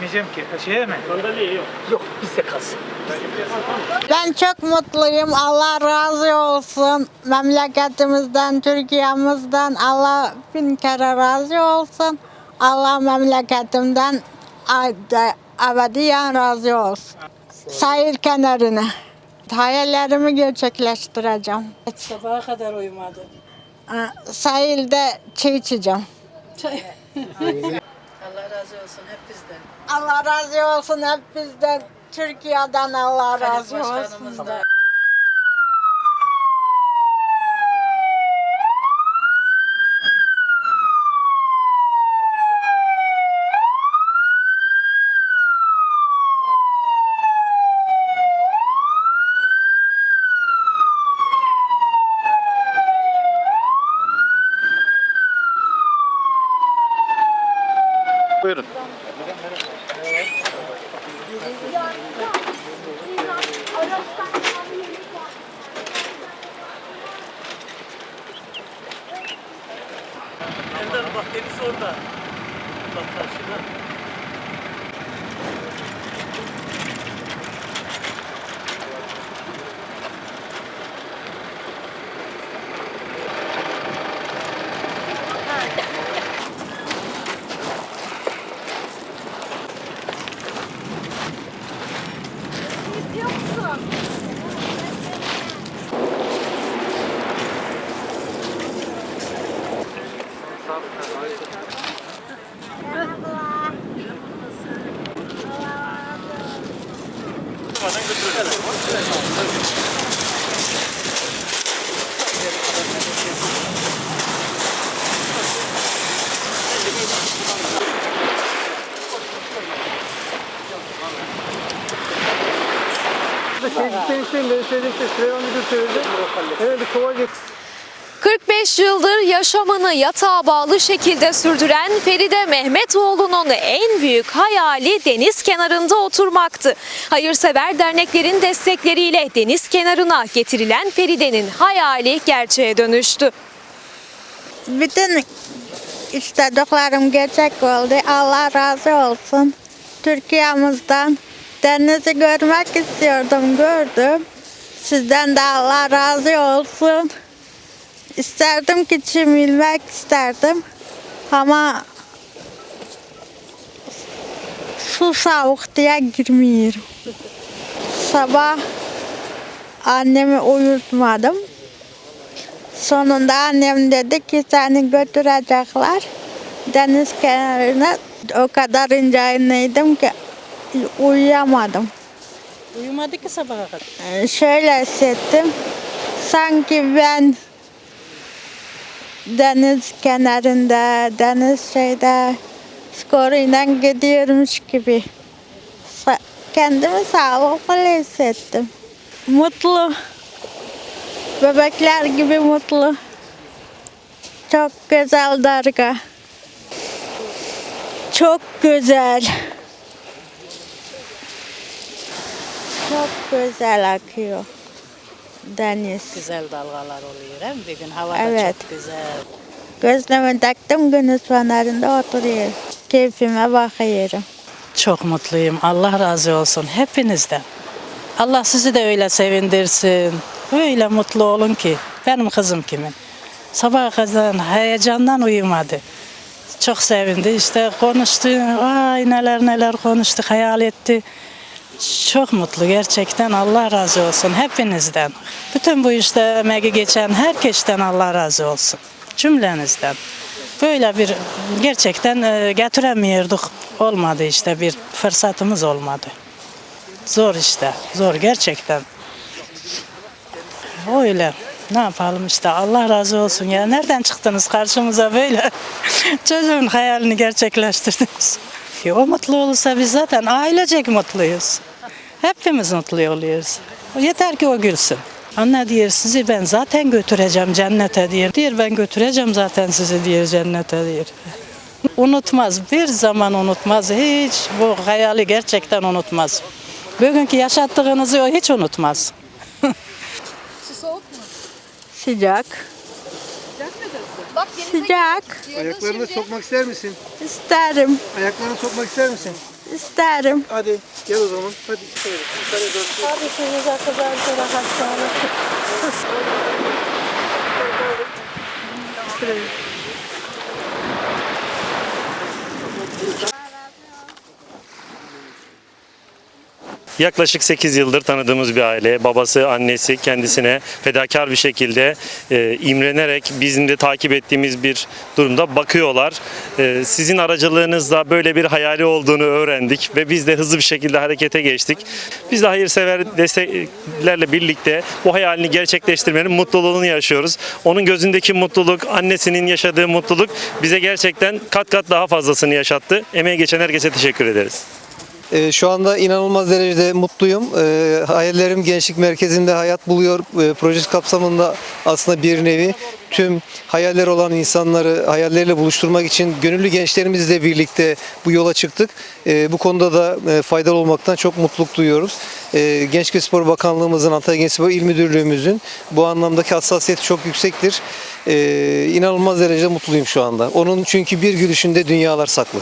geçeceğim ki? Şeye mi? Yok bizde kalsın. Ben çok mutluyum. Allah razı olsun. Memleketimizden, Türkiye'mizden Allah bin kere razı olsun. Allah memleketimden a- ebediyen razı olsun. Sahil kenarına. Hayallerimi gerçekleştireceğim. Sabaha kadar uyumadı. Ee, Sahilde çay içeceğim. Allah razı olsun hep bizden. Allah razı olsun hep bizden. Türkiye'den Allah razı olsun. Başkanımız da. Buyurun. Nereden bak deniz orada. Bak karşıda. Şimdi sen işte şuraya onu götürdü. Evet, kova geçti. 45 yıldır yaşamını yatağa bağlı şekilde sürdüren Feride Mehmetoğlu'nun en büyük hayali deniz kenarında oturmaktı. Hayırsever derneklerin destekleriyle deniz kenarına getirilen Feride'nin hayali gerçeğe dönüştü. Bütün istediklerim gerçek oldu. Allah razı olsun. Türkiye'mizden denizi görmek istiyordum, gördüm. Sizden de Allah razı olsun. İsterdim ki çimilmek isterdim. Ama su soğuk diye girmiyorum. Sabah annemi uyutmadım. Sonunda annem dedi ki seni götürecekler deniz kenarına. O kadar inceliydim ki uyuyamadım. Uyumadı ki sabaha kadar. Ee, Şöyle hissettim. Sanki ben deniz kenarında, deniz şeyde skoruyla gidiyormuş gibi. Sa- Kendimi sağlıklı hissettim. Mutlu. Bebekler gibi mutlu. Çok güzel darga. Çok güzel. Çok güzel akıyor deniz. Güzel dalgalar oluyor hem bir gün hava Evet. çok güzel. Gözleme taktım gündüz fenerinde oturuyorum. Keyfime bakıyorum. Çok mutluyum. Allah razı olsun hepinizden. Allah sizi de öyle sevindirsin. Öyle mutlu olun ki. Benim kızım kimin? Sabaha kadar heyecandan uyumadı. Çok sevindi. İşte konuştu. Ay neler neler konuştuk, hayal etti. Çok mutlu gerçekten. Allah razı olsun hepinizden. Bütün bu işte emeği geçen herkesten Allah razı olsun. Cümlenizden. Böyle bir gerçekten e, getiremiyorduk. Olmadı işte bir fırsatımız olmadı. Zor işte. Zor gerçekten. Öyle. Ne yapalım işte Allah razı olsun ya. Nereden çıktınız karşımıza böyle? Çocuğun hayalini gerçekleştirdiniz. Ya O mutlu olursa biz zaten ailecek mutluyuz. Hepimiz mutlu oluyoruz. Yeter ki o gülsün. Anne diyor sizi ben zaten götüreceğim cennete diyor. Diyor ben götüreceğim zaten sizi diyor cennete diyor. Unutmaz. Bir zaman unutmaz. Hiç bu hayali gerçekten unutmaz. Bugünkü yaşattığınızı o hiç unutmaz. Sıcak. Sıcak. Ayaklarını sokmak ister misin? İsterim. Ayaklarını sokmak ister misin? isterim. Hadi gel o zaman. Hadi. Abi size kadar rahat sağlık. Yaklaşık 8 yıldır tanıdığımız bir aile. Babası, annesi kendisine fedakar bir şekilde e, imrenerek bizim de takip ettiğimiz bir durumda bakıyorlar. E, sizin aracılığınızla böyle bir hayali olduğunu öğrendik ve biz de hızlı bir şekilde harekete geçtik. Biz de hayırsever desteklerle birlikte bu hayalini gerçekleştirmenin mutluluğunu yaşıyoruz. Onun gözündeki mutluluk, annesinin yaşadığı mutluluk bize gerçekten kat kat daha fazlasını yaşattı. Emeğe geçen herkese teşekkür ederiz. Ee, şu anda inanılmaz derecede mutluyum. Ee, hayallerim Gençlik Merkezi'nde hayat buluyor. Ee, projesi kapsamında aslında bir nevi tüm hayaller olan insanları hayalleriyle buluşturmak için gönüllü gençlerimizle birlikte bu yola çıktık. Ee, bu konuda da e, faydalı olmaktan çok mutluluk duyuyoruz. Ee, Gençlik ve Spor Bakanlığımızın, Antalya Gençlik Spor İl Müdürlüğümüzün bu anlamdaki hassasiyeti çok yüksektir. Ee, inanılmaz derecede mutluyum şu anda. Onun çünkü bir gülüşünde dünyalar saklı.